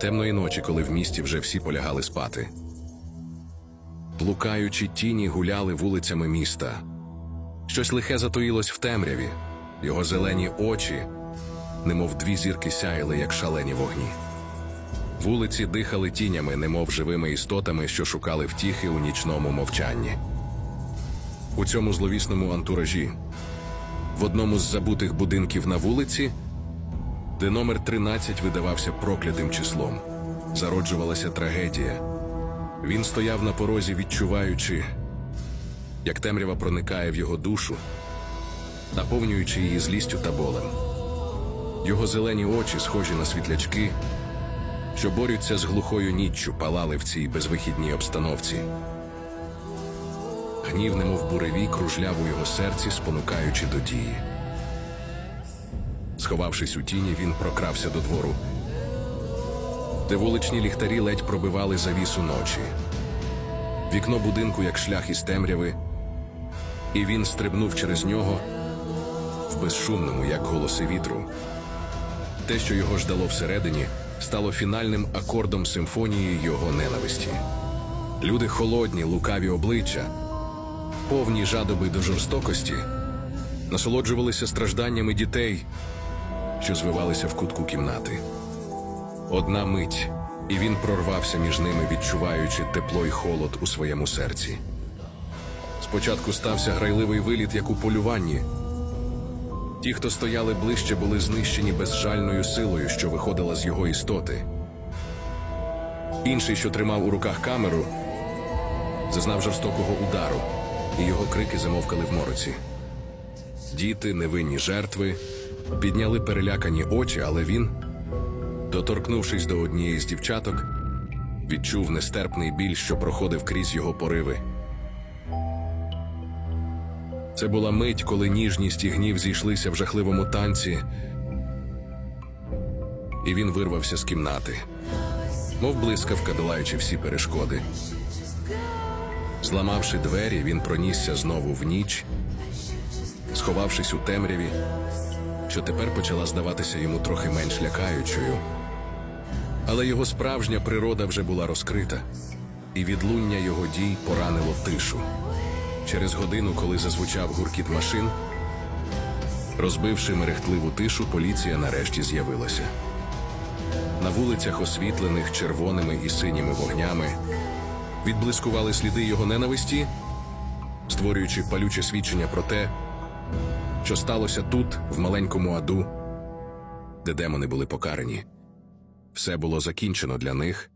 Темної ночі, коли в місті вже всі полягали спати. Блукаючі тіні гуляли вулицями міста. Щось лихе затоїлось в темряві, його зелені очі, немов дві зірки сяяли, як шалені вогні. Вулиці дихали тінями, немов живими істотами, що шукали втіхи у нічному мовчанні. У цьому зловісному антуражі, в одному з забутих будинків на вулиці, де номер 13 видавався проклятим числом, зароджувалася трагедія. Він стояв на порозі, відчуваючи, як темрява проникає в його душу, наповнюючи її злістю та болем. Його зелені очі, схожі на світлячки, що борються з глухою ніччю, палали в цій безвихідній обстановці. Гнів, немов буревій, кружляв у його серці, спонукаючи до дії. Сховавшись у тіні, він прокрався до двору, де вуличні ліхтарі ледь пробивали завісу ночі. Вікно будинку, як шлях із темряви, і він стрибнув через нього в безшумному, як голоси вітру. Те, що його ждало всередині, стало фінальним акордом симфонії його ненависті. Люди холодні, лукаві обличчя, повні жадоби до жорстокості, насолоджувалися стражданнями дітей, що звивалися в кутку кімнати. Одна мить, і він прорвався між ними, відчуваючи тепло й холод у своєму серці. Спочатку стався грайливий виліт, як у полюванні. Ті, хто стояли ближче, були знищені безжальною силою, що виходила з його істоти. Інший, що тримав у руках камеру, зазнав жорстокого удару, і його крики замовкали в мороці. Діти, невинні жертви, підняли перелякані очі, але він, доторкнувшись до однієї з дівчаток, відчув нестерпний біль, що проходив крізь його пориви. Це була мить, коли ніжність і гнів зійшлися в жахливому танці, і він вирвався з кімнати, мов блискавка, долаючи всі перешкоди. Зламавши двері, він пронісся знову в ніч, сховавшись у темряві, що тепер почала здаватися йому трохи менш лякаючою. Але його справжня природа вже була розкрита, і відлуння його дій поранило тишу. Через годину, коли зазвучав гуркіт машин, розбивши мерехтливу тишу, поліція нарешті з'явилася. На вулицях, освітлених червоними і синіми вогнями, відблискували сліди його ненависті, створюючи палюче свідчення про те, що сталося тут, в маленькому аду, де демони були покарані. Все було закінчено для них,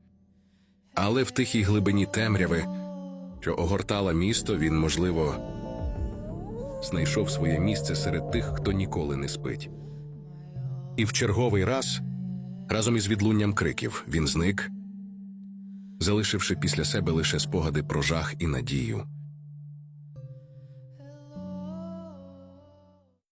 але в тихій глибині темряви що огортала місто, він, можливо, знайшов своє місце серед тих, хто ніколи не спить. І в черговий раз, разом із відлунням криків, він зник, залишивши після себе лише спогади про жах і надію.